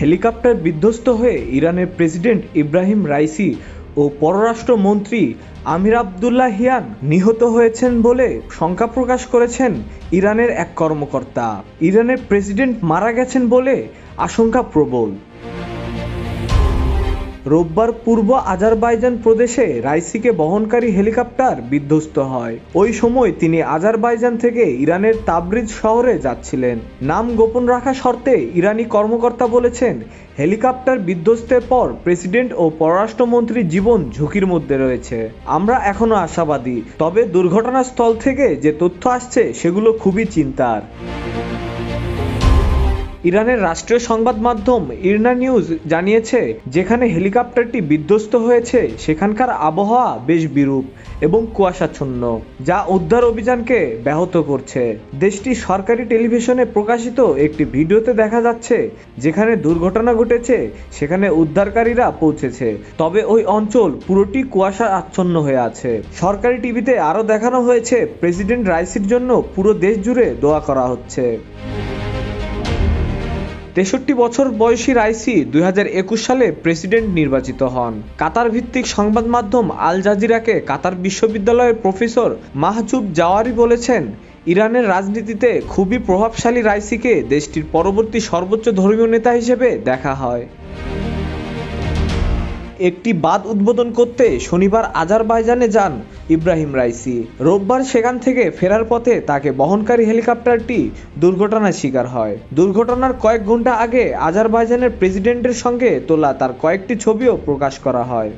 Helicopter বিধ্বস্ত হয়ে ইরানের প্রেসিডেন্ট ইব্রাহিম রাইসি ও পররাষ্ট্রমন্ত্রী আমির আবদুল্লাহ হিয়ান নিহত হয়েছেন বলে শঙ্কা প্রকাশ করেছেন ইরানের এক কর্মকর্তা। ইরানের প্রেসিডেন্ট মারা গেছেন বলে আশঙ্কা প্রবল। রোববার পূর্ব আজারবাইজান প্রদেশে রাইসিকে বহনকারী হেলিকপ্টার বিধ্বস্ত হয়। ওই সময় তিনি আজারবাইজান থেকে ইরানের তাবরিজ শহরে যাচ্ছিলেন। নাম গোপন রাখা শর্তে ইরানি কর্মকর্তা বলেছেন, হেলিকপ্টার বিধ্বস্তের পর প্রেসিডেন্ট ও পররাষ্ট্রমন্ত্রীর জীবন ঝুঁকির মধ্যে রয়েছে। আমরা এখনও আশাবাদী, তবে দুর্ঘটনাস্থল থেকে যে তথ্য আসছে সেগুলো খুবই চিন্তার। ইরানের রাষ্ট্রীয় সংবাদ মাধ্যম ইরনা নিউজ জানিয়েছে, যেখানে হেলিকপ্টারটি বিধ্বস্ত হয়েছে, সেখানকার আবহাওয়া বেশ বিরূপ এবং কুয়াশাচ্ছন্ন, যা উদ্ধার অভিযানকে ব্যাহত করছে। দেশটি সরকারি টেলিভিশনে প্রকাশিত একটি ভিডিওতে দেখা যাচ্ছে, যেখানে দুর্ঘটনা ঘটেছে, সেখানে উদ্ধারকারীরা পৌঁছেছে, তবে ওই অঞ্চল পুরোটি কুয়াশা আচ্ছন্ন হয়ে আছে। সরকারি টিভিতে আরও দেখানো হয়েছে, প্রেসিডেন্ট রাইসির জন্য পুরো দেশ জুড়ে দোয়া করা হচ্ছে। তেষট্টি বছর বয়সী রাইসি দুই হাজার একুশ সালে প্রেসিডেন্ট নির্বাচিত হন। কাতার ভিত্তিক সংবাদ মাধ্যম আল জাজিরাকে কাতার বিশ্ববিদ্যালয়ের প্রফেসর মাহজুব জাওয়ারি বলেছেন, ইরানের রাজনীতিতে খুবই প্রভাবশালী রাইসিকে দেশটির পরবর্তী সর্বোচ্চ ধর্মীয় নেতা হিসেবে দেখা হয়। একটি বাঁধ উদ্বোধন করতে শনিবার আজারবাইজানে যান ইব্রাহিম রাইসি। রোববার সেখান থেকে ফেরার পথে তাকে বহনকারী হেলিকপ্টারটি দুর্ঘটনার শিকার হয়। দুর্ঘটনার কয়েক ঘণ্টা আগে আজারবাইজানের প্রেসিডেন্টের সঙ্গে তোলা তার কয়েকটি ছবিও প্রকাশ করা হয়।